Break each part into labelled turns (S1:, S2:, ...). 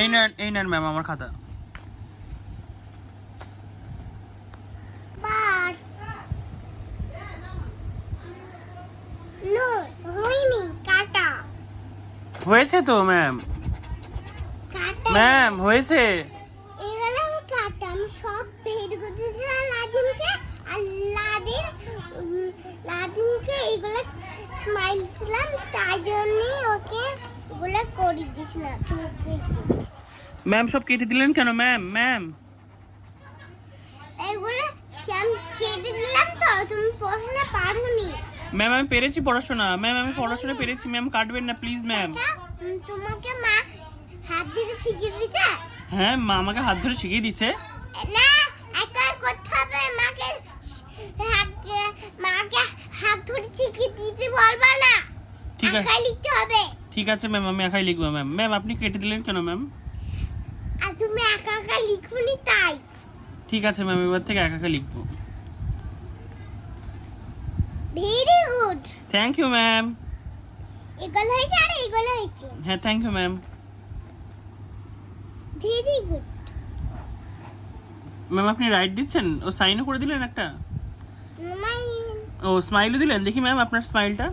S1: এই নেন এই নেন ম্যাম আমার খাতা। হয়েছে তো ম্যাম। ম্যাম হয়েছে।
S2: সব করতেছিলাম লাদিমকে আর লাদিমকে স্মাইল ছিলাম তাই জন্যই ওকে এগুলো করে দিয়েছিলাম তোকে
S1: ম্যাম সব কেটে দিলেন কেন? Ma'am ma'am. ম্যাম আমি পেরেছি পড়াশোনা। ম্যাম আমি পড়াশোনা পেরেছি। ম্যাম কাটবেন না প্লিজ ম্যাম।
S2: তোমাকে মা হাত দিয়ে শিখিয়ে দিচ্ছে
S1: হ্যাঁ মা আমাকে হাত ধরে শিখিয়ে দিচ্ছে
S2: না একা করতে হবে। মাকে মাকে হাত ধরে শিখিয়ে দিতে বলবা না।
S1: ঠিক আছে।
S2: লিখতে হবে।
S1: ঠিক আছে ম্যাম আমি একাই লিখব ম্যাম ম্যাম আপনি কেটে দিলেন কেন ম্যাম
S2: আর তুমি একা একা লিখুনি তাই?
S1: ঠিক আছে ম্যাম এবার থেকে একা একা লিখব।
S2: Very good
S1: thank you ma'am
S2: এগুলো হয়েছে আর এগুলো হয়েছে।
S1: হ্যাঁ thank you ma'am
S2: very good
S1: ma'am আপনি রাইট দিচ্ছেন? ও সাইনও করে দিলেন একটা? ও স্মাইলও দিলেন? দেখি ম্যাম আপনার স্মাইলটা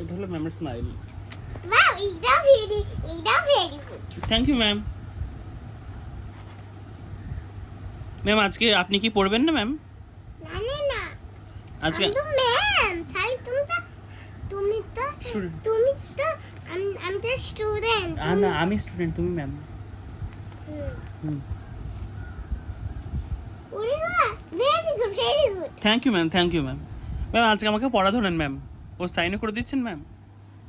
S1: এটা হলো ম্যামের smile thank you ma'am ma'am আজকে আপনি কি পড়বেন না ম্যাম
S2: না
S1: আজকে
S2: ম্যাম তাহলে তুমি তো তুমি তো. তুমি তো আমি তো স্টুডেন্ট
S1: আ, না আমি স্টুডেন্ট তুমি ma'am
S2: very good very good
S1: thank you ma'am thank you ma'am ma'am আজকে আমাকে পড়া ধরেন ম্যাম ও সাইনও করে দিচ্ছেন ম্যাম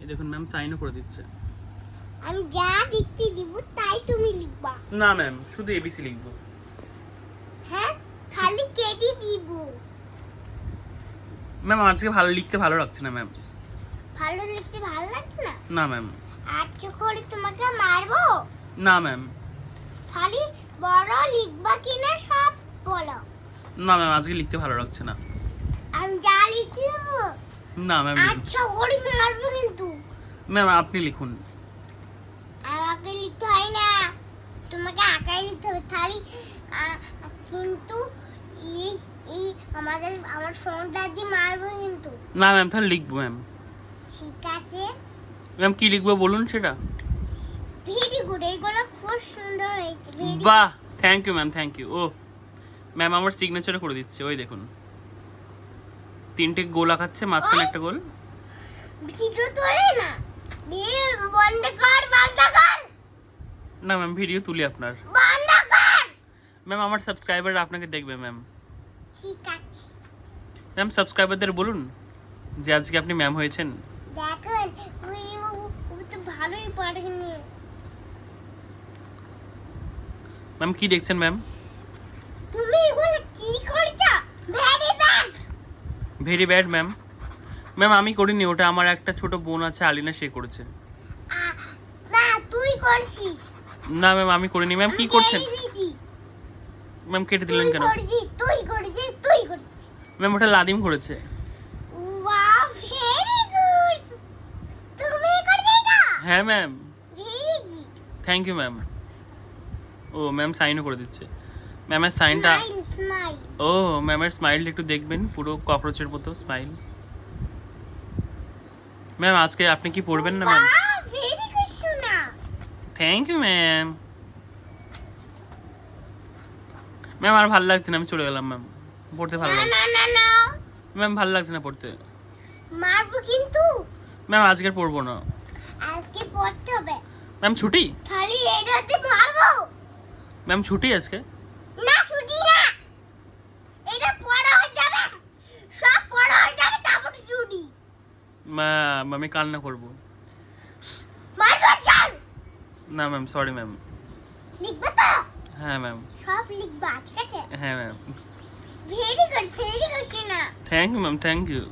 S1: এই দেখুন ম্যাম সাইনও করে দিচ্ছে।
S2: আমি যা লিখতে দিব তাই তুমি লিখবা।
S1: না ম্যাম শুধু এবিসি লিখব।
S2: হ্যাঁ খালি কেটে দিব।
S1: ম্যাম আজকে ভালো লিখতে ভালো লাগছে না ম্যাম
S2: ভালো লিখতে ভালো লাগছে না?
S1: না ম্যাম
S2: আচ্ছা করে তোমাকে মারবো?
S1: না ম্যাম
S2: খালি বড় লিখবা কিনা সব বলো।
S1: না ম্যাম আজকে লিখতে ভালো লাগছে না।
S2: আমি যা লিখতে দেবো
S1: না ম্যাম
S2: আচ্ছা করে মারবো কিন্তু।
S1: ম্যাম আপনি লিখুন।
S2: আমাকে লিখতে হয় না। তোমাকে একাই লিখতে হবে। আ- কিন্তু এই এই আমাদের আমার ফোনটা দিয়ে মারবো কিন্তু।
S1: না ম্যাম তাহলে লিখব ম্যাম
S2: ঠিক আছে।
S1: ম্যাম কি লিখব বলুন সেটা?
S2: ভেরি গুড এইগুলো খুব সুন্দর হয়েছে
S1: বাহ! Thank you ma'am thank you O ma'am আমার সিগনেচারও করে দিচ্ছে। ওই দেখুন। তিনটে গোল আঁকাচ্ছে মাঝখানে একটা গোল।
S2: ভিডিও তোলে না? বন্ধ কর বন্ধ কর।
S1: না ম্যাম ভিডিও তুলি আপনার।
S2: বন্ধ কর।
S1: ম্যাম আমার সাবস্ক্রাইবার আপনাকে দেখবে ম্যাম।
S2: ঠিক আছে।
S1: ম্যাম সাবস্ক্রাইবারদের বলুন যে আজকে আপনি ম্যাম হয়েছেন।
S2: দেখুন তো ভালোই পড়েনি
S1: ম্যাম কি দেখছেন ম্যাম
S2: তুমি এগুলো কি করছ very bad
S1: very bad ma'am ma'am আমি করিনি ওটা আমার একটা ছোট বোন আছে আলিনা সে করেছে।
S2: না তুই করছিস।
S1: না ম্যাম আমি করিনি। ম্যাম কি করছেন? ম্যাম কেটে দিলেন কেন?
S2: তুই করেছিস তুই করেছিস
S1: ম্যাম ওটা লাদিম করেছে। হ্যাঁ ম্যাম থ্যাংক ইউ ম্যাম ও ম্যাম সাইনও করে দিচ্ছে। ম্যামের সাইনটা
S2: স্মাইল স্মাইল
S1: ও ম্যামের স্মাইলটা একটু দেখবেন পুরো ককরোচের মতো স্মাইল ম্যাম আজকে আপনি কি পড়বেন না ma'am thank you ma'am ma'am আর ভালো লাগছে না আমি চলে গেলাম ম্যাম পড়তে ভালো লাগছে
S2: না। না না
S1: ম্যাম ভালো লাগছে না পড়তে।
S2: মারবো কিন্তু।
S1: ম্যাম আজকে পড়ব না।
S2: আজকে পড়তে হবে।
S1: ম্যাম ছুটি?
S2: খালি এটাতে মারবো।
S1: ম্যাম ছুটি আজকে
S2: না ছুটি না এটা পড়া হয়ে যাবে সব পড়া হয়ে যাবে তারপর ছুটি
S1: ম্যাম আমি কান্না করব। না ম্যাম সরি ম্যাম
S2: লিখবে তো?
S1: হ্যাঁ ম্যাম
S2: সব লিখবা ঠিক আছে?
S1: হ্যাঁ ma'am
S2: very good very good শোনা
S1: thank you ma'am thank you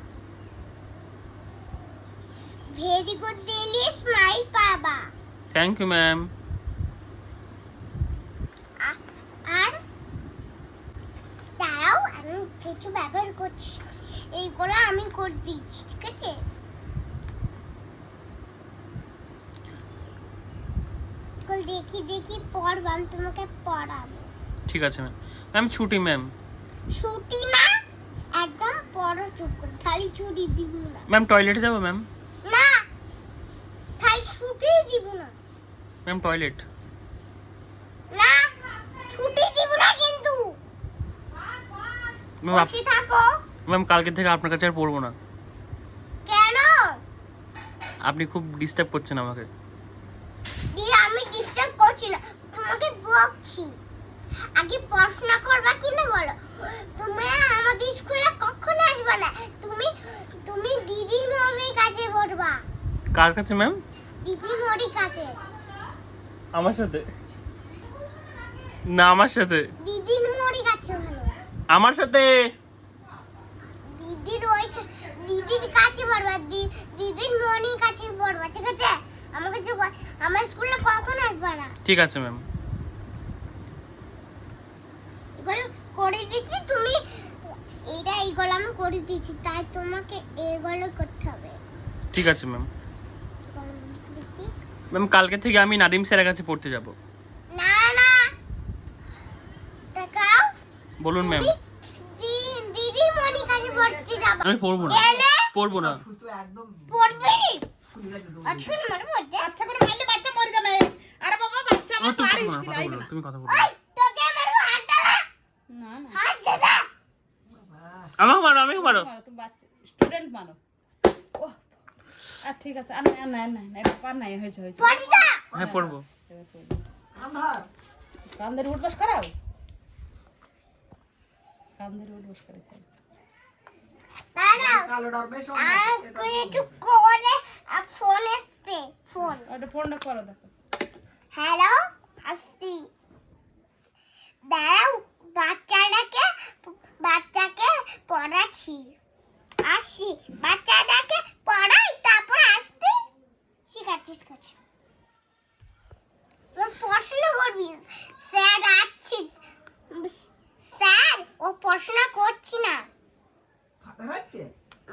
S2: very good দিলে স্মাইল
S1: থ্যাংক ইউ ম্যাম
S2: আর? দাঁড়াও আমি কিছু ব্যবহার করছি। এইগুলো আমি করে দিচ্ছি ঠিক আছে? দেখি দেখি পড়বা আমি তোমাকে পড়াবো।
S1: ঠিক আছে ম্যাম ম্যাম ছুটি ম্যাম
S2: ছুটি না? একদম পড়ো চুপ করে। খালি ছুটি দিব না।
S1: ম্যাম টয়লেটে যাব ম্যাম
S2: না! খালি ছুটি দিব না।
S1: ম্যাম টয়লেট
S2: না! ছুটি দিব না কিন্তু।
S1: ম্যাম
S2: বসে থাকো।
S1: ম্যাম কালকে থেকে আপনার কাছে আর পড়ব না।
S2: কেন?
S1: আপনি খুব ডিস্টার্ব করছেন আমাকে
S2: দিয়ে আমি ডিস্টার্ব করছি না তোমাকে বকছি। আগে পড়াশোনা করবা কি না বলো? তুমি আমাদের স্কুলে কখনো আসবে না। তুমি তুমি দিদির মরির কাছে পড়বা।
S1: কার কাছে ম্যাম
S2: দিদি মরির কাছে
S1: আমার সাথে। না আমার সাথে।
S2: দিদির মরির কাছে ওখানে।
S1: আমার সাথে।
S2: দিদির ওই দিদির কাছে পড়বা। দিদির মনির কাছে পড়বা ঠিক আছে? আমার কাছে আমার স্কুলে কখনো আসবে না।
S1: ঠিক আছে ম্যাম
S2: এগুলো করে দিচ্ছি তুমি এটা এইগুলো আমি করে দিচ্ছি তাই তোমাকে এগুলো করতে হবে।
S1: ঠিক আছে ম্যাম। ম্যাম কালকে থেকে আমি নাদিম স্যারের কাছে পড়তে যাব।
S2: না না। দেখাও।
S1: বলুন ম্যাম
S2: দিদি মনির কাছে পড়তে যাব।
S1: আমি পড়ব না? পড়ব না।
S2: পড়বি?
S3: ফুলে দেবো।
S2: আজকে মার পড়তে
S4: বাচ্চা করে মারলে বাচ্চা মরে যাবে। আরে বাবা বাচ্চা
S1: আমার
S4: আমার
S1: তুমি
S4: পারে
S1: কথা বলো না,
S4: স্কুলে
S1: কথা
S4: আইবে
S1: বলো না,
S4: না
S1: তুমি কথা বলো
S2: ওই তোকে মারবো হাতটা
S4: না না
S2: হাত দে দে
S1: আমাকে মারো আমাকে মারো।
S4: মারো, স্টুডেন্ট মানো ও আর ঠিক আছে আর না আর না না নাই হয়েছে হয়েছে।
S1: হ্যাঁ পড়ব।
S4: করাও? কান্দের উঠবাস করে খাই।
S2: দাঁড়াও।
S3: কালোটার বেশ
S2: আর
S3: অনেক। এটা
S2: তুই একটু করে ফোন এসছে ফোন।
S4: ওটা ফোনটা করো দেখো।
S2: হ্যালো আসছি। দাঁড়াও বাচ্চাটাকে বাচ্চাকে পড়াচ্ছি। আসছি বাচ্চাটাকে পড়াই তারপর আসতে শিখাচ্ছি শিখাচ্ছি। তোর পড়াশোনা করবি? স্যার আসছিস স্যার ও পড়াশোনা করছি না।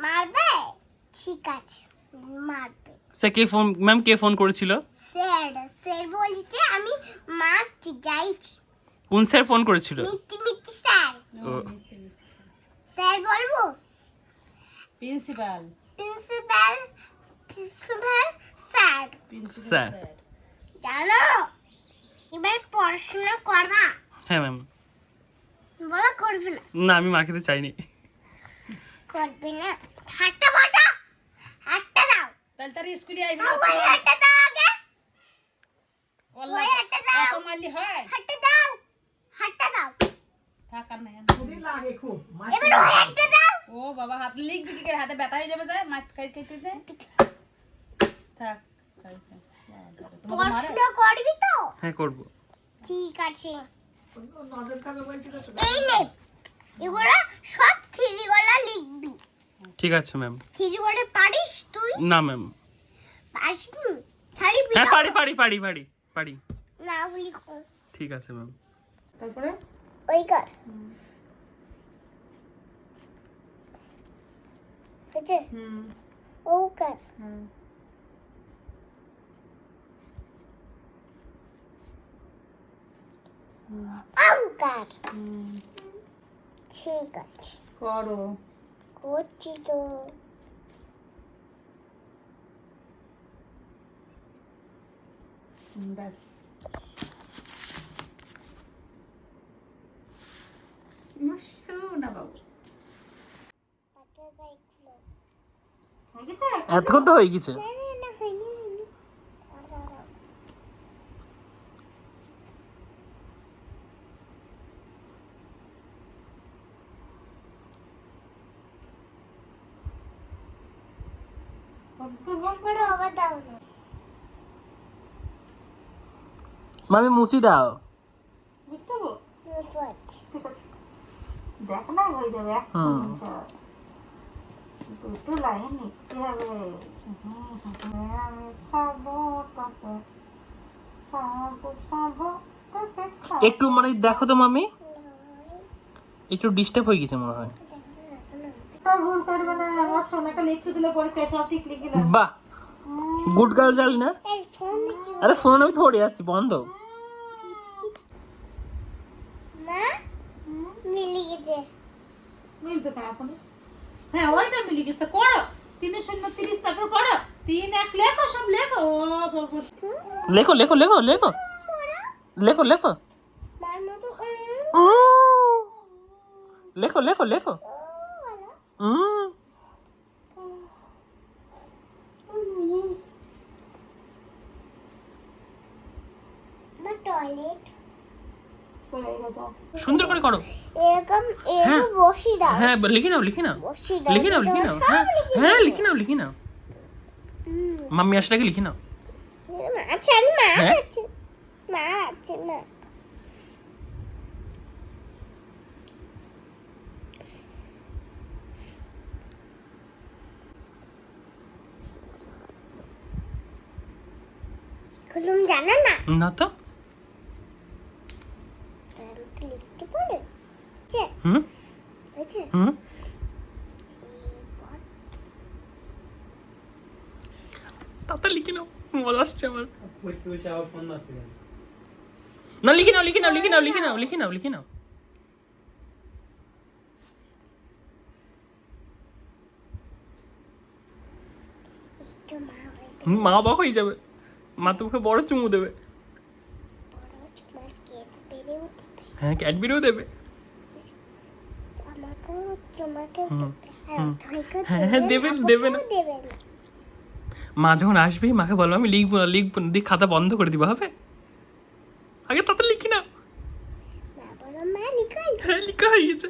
S2: মারবে? ঠিক আছে মারবে।
S1: স্যার কে ফোন ম্যাম কে ফোন করেছিল?
S2: স্যার স্যার বলছে আমি মারছি যাইছি।
S1: কোন স্যার ফোন করেছিল?
S2: মিথ্যে মিথ্যে স্যার।
S1: ও।
S2: স্যার বলব?
S4: Principal.
S2: Principal principal sir.
S1: Sir.
S4: Sir.
S2: জানো এবার পড়াশোনা করবা
S1: হ্যাঁ ম্যাম।
S2: বলো করবে না?
S1: না আমি মার খেতে চাইনি।
S2: করবে না। হাতটা বাটা হাতটা দাও।
S4: তাহলে তার স্কুলে আইবে।
S2: দাও ওই হাতটা দাও আগে। ওই একটা দাও।
S4: মারলি হয়।
S2: হাতটা হাতটা দাও।
S4: নাই
S3: লাগে খুব।
S4: ও বাবা হাত লিখবি কি হাতে ব্যথা হয়ে যাবে যায় মাছ খাই খাইতে দে থাক
S2: পড়াশোনা করবি তো?
S1: হ্যাঁ করব।
S2: ঠিক আছে। এই নে এগুলো সব থ্রি গলা লিখবি।
S1: ঠিক আছে ম্যাম।
S2: থ্রি বলে পারিস তুই?
S1: না ম্যাম।
S2: পারিস নি খালি
S1: হ্যাঁ পারি পারি পারি পারি পারি।
S2: না লিখো।
S1: ঠিক আছে ম্যাম।
S4: তারপরে?
S2: ওই কর হয়েছে
S4: হুম
S2: ও কর
S4: হুম
S2: আম কর
S4: হুম
S2: ঠিক আছে
S4: করো
S2: করছি তো
S4: হুম, ব্যাস না বাবু
S2: পাটের বাইক খুলো
S1: এতক্ষণ তো হয়ে গেছে। মামি মুছি দাও।
S4: বুঝতে
S2: বুঝতে পারছি
S4: দেখ না হয়ে। যাবে দুটো লাইন লিখতে হবে। আমি খাব তোকে। খাব খাব
S1: একটু মানে দেখো তো মামি। একটু ডিস্টার্ব হয়ে গেছে মনে হয়।
S4: ভুল করবে না আমার সোনাকে লিখতে দিলে পরীক্ষায় সব ঠিক লিখে দেবে
S1: বাহ। গুড গার্ল জানি না আরে ফোন আমি ধরে আছি বন্ধ।
S2: মা? মিলি গেছে
S4: মিলবে কেন এখন হ্যাঁ ওইটা মিলি গেছে। করো। তিনের শূন্য তিরিশ তারপর করো। তিন এক লেখো সব লেখো। ও বাবা।
S1: লেখো লেখো লেখো লেখো। লেখো লেখো। লেখো লেখো লেখো।
S2: টয়লেট
S1: সুন্দর করে করো।
S2: এরকম
S1: হ্যাঁ।
S2: এরকম বসি দাও।
S1: হ্যাঁ লিখে নাও লিখে নাও।
S2: বসি
S1: লিখে নাও লিখে নাও। হ্যাঁ হ্যাঁ লিখে নাও লিখে নাও। মাম্মি আসলে লিখে নাও।
S2: আচ্ছা আমি মা
S1: হ্যাঁ?
S2: আছে। মা আছে না খুলুম জানা না?
S1: না তো
S2: তাহলে কি লিখতে পারে যে
S1: হুম?
S2: হয়েছে?
S1: হুম? তাতে লিখে নাও মজা আসছে আমার? না লিখে নাও লিখে নাও লিখে নাও লিখে নাও লিখে নাও লিখে নাও।
S2: মা
S1: অবাক হয়ে যাবে। মা তোমাকে বড় চুমু দেবে। হ্যাঁ ক্যাডবেরিও দেবে
S2: আমাকেও তোমাকেও
S1: হুম,
S2: দেবে আর
S1: হুম।
S2: অথয়কেও
S1: হ্যাঁ, হ্যাঁ, মা যখন আসবেই মাকে বলব আমি লিখব না লিখব না দিয়ে খাতা বন্ধ করে দিবা হবে? আগে তাতে লিখি না। হ্যাঁ লিখা হয়ে গেছে।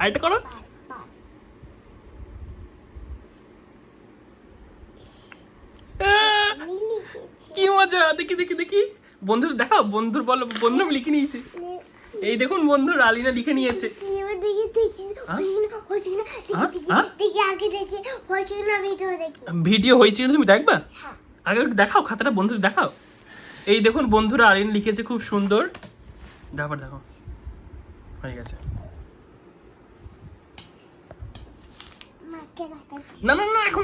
S1: আরেকটা করো
S2: পাস পাস
S1: আহ,
S2: আমি লিখেছি
S1: কি মজা দেখি দেখি দেখি। বন্ধুর দেখাও বন্ধুর বলো বন্ধু আমি লিখে নিয়েছি। এই দেখুন বন্ধু আলিনা লিখে নিয়েছে।
S2: দেখি দেখি? দেখি? দেখি দেখি দেখি ভিডিও দেখি।
S1: ভিডিও হয়েছে কিনা তুমি দেখবা?
S2: হ্যাঁ।
S1: আগে একটু দেখাও খাতাটা বন্ধুদের দেখাও। এই দেখুন বন্ধুরা আলিন লিখেছে খুব সুন্দর। তারপর দেখো। হয়ে গেছে। না না না এখন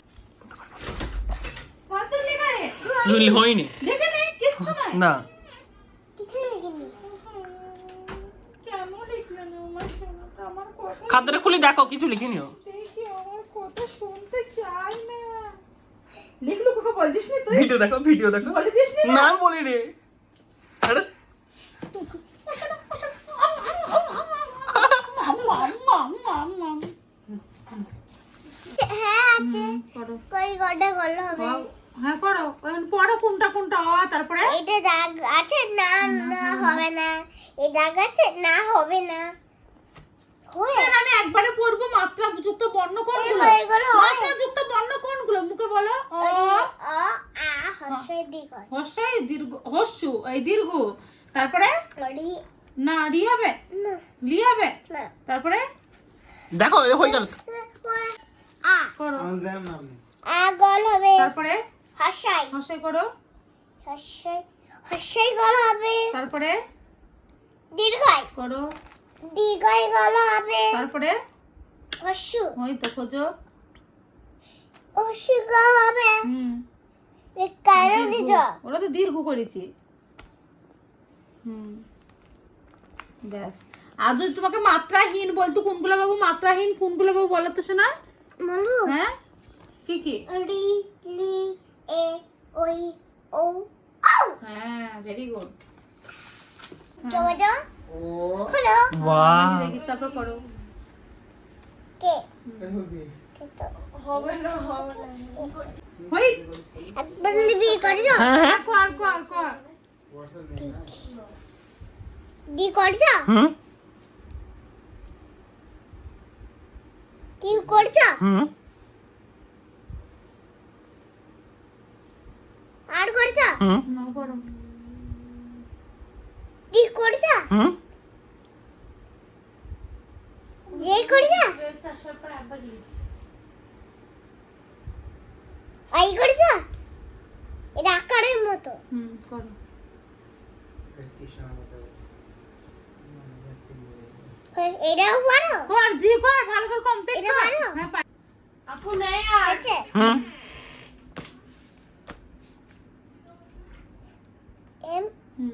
S4: কত লেখা রে
S1: হয়নি।
S4: লেখা নেই কিচ্ছু নাই।
S1: না।
S2: কিছু লিখিনি।
S4: কেন লিখলে না আমার সোনাটা আমার কথা
S1: খাতাটা খুলে দেখো কিছু লিখিনি
S4: দেখি আমার কথা শুনতে চাই না। লিখলু কাকা বলদিস নি তুই?
S1: ভিডিও দেখো ভিডিও দেখো।
S4: বলে না?
S1: বলি রে আরে
S2: হ্যাঁ আছে
S4: করো
S2: কই গড়ে গড় হবে
S4: হ্যাঁ করো এখন পড়ো কোনটা কোনটা অ তারপরে
S2: এটা দাগ আছে না না হবে না এই দাগ আছে না হবে না হয়ে
S4: না, আমি একবারে পড়ব মাত্রা যুক্ত বর্ণ কোনগুলো
S2: এগুলো- এগুলো হয়।
S4: মাত্রা যুক্ত বর্ণ কোনগুলো মুখে বলো অ
S2: অ আ হর্ষের দিক হয়
S4: হর্ষই এই দীর্ঘ। তারপরে? না রি হবে।
S2: না।
S4: লি হবে?
S2: না।
S4: তারপরে?
S1: দেখো এ হয়ে গেল।
S2: আ।
S4: করো।
S2: আ গল হবে।
S4: তারপরে?
S2: হর্ষাই।
S4: হর্ষই করো।
S2: হর্ষাই। হর্ষাই গল হবে।
S4: তারপরে?
S2: দীর্ঘাই।
S4: করো।
S2: দীর্ঘাই গল হবে।
S4: তারপরে?
S2: হর্ষু
S4: ওই তো খোঁজো।
S2: হর্ষু গল হবে।
S4: হুম।
S2: কেন
S4: ওরা তো দীর্ঘ করেছি। হুম। ব্যাস। আর যদি তোমাকে মাত্রাহীন বলতো কোনগুলো বাবু মাত্রাহীন কোনগুলো বাবু বলো তো শোনা? হ্যাঁ? কি কি?
S2: রি লি এ ওই ও ও
S4: হ্যাঁ ভেরি গুড
S2: জমা যাও
S5: ও।
S2: খোলো।
S1: বাহ।
S4: দেখি তারপর করো।
S2: কে? হবে না হবে না।
S4: হই।
S2: করছ
S1: হ্যাঁ হ্যাঁ।
S4: কর কর কর।
S5: বর্ষা নেই না
S2: দি করছ?
S1: হুম।
S2: কি করছ?
S1: হুম।
S2: আর করছ?
S1: হুম।
S4: না করো।
S2: কি করছ?
S1: হুম।
S2: যে করছ? আই করে যা। এটা আকারের মতো।
S4: হুম করো।
S5: আমাদের
S2: এটাও পারো?
S4: কর জি কর ভালো করে কমপ্লিট কর? হ্যাঁ পার। আপু নেই
S2: আছে?
S1: হুম।
S2: এম
S4: হুম।